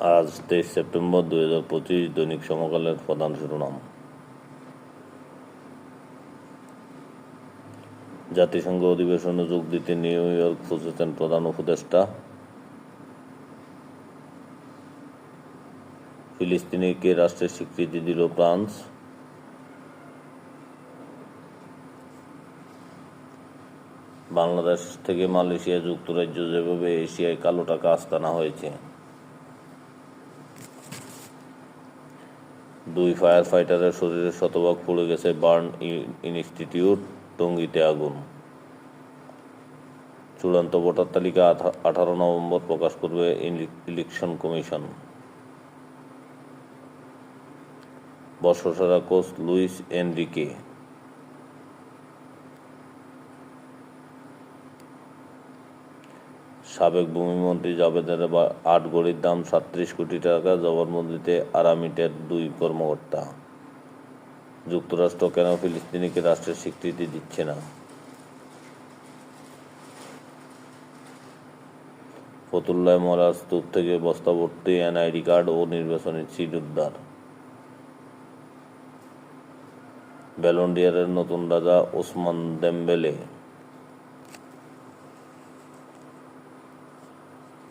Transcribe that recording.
আজ তেইশ সেপ্টেম্বর দুই হাজার পঁচিশ, দৈনিক সমকালের প্রধান শিরোনাম। জাতিসংঘ অধিবেশনে যোগ দিতে নিউ ইয়র্ক পৌঁছেছেন প্রধান উপদেষ্টা। ফিলিস্তিনিকে রাষ্ট্রের স্বীকৃতি দিল ফ্রান্স? বাংলাদেশ থেকে মালয়েশিয়া যুক্তরাজ্য যেভাবে এশিয়ায় কালো টাকা আস্তানা হয়েছে। দুই ফায়ার ফাইটারের শরীরে শতভাগ পড়ে গেছে বার্ন ইনস্টিটিউট, টঙ্গিতে আগুন। চূড়ান্ত ভোটার তালিকা আঠারো নভেম্বর প্রকাশ করবে ইলেকশন কমিশন। বর্ষসেরা কোচ লুইস এনরিকে। সাবেক ভূমিমন্ত্রী জাবেদের আট গড়ির দাম সাত্রিশ কোটি টাকা, জবানবন্দিতে আরামিটের দুই কর্মকর্তা। যুক্তরাষ্ট্র কেন ফিলিস্তিনিকে রাষ্ট্রের স্বীকৃতি দিচ্ছে না? ফতুল্লায় মহারাজ স্তূপ থেকে বস্তা ভর্তি এনআইডি কার্ড ও নির্বাচনী সিট উদ্ধার। ব্যালন্ডিয়ারের নতুন রাজা ওসমান দেম্বেলে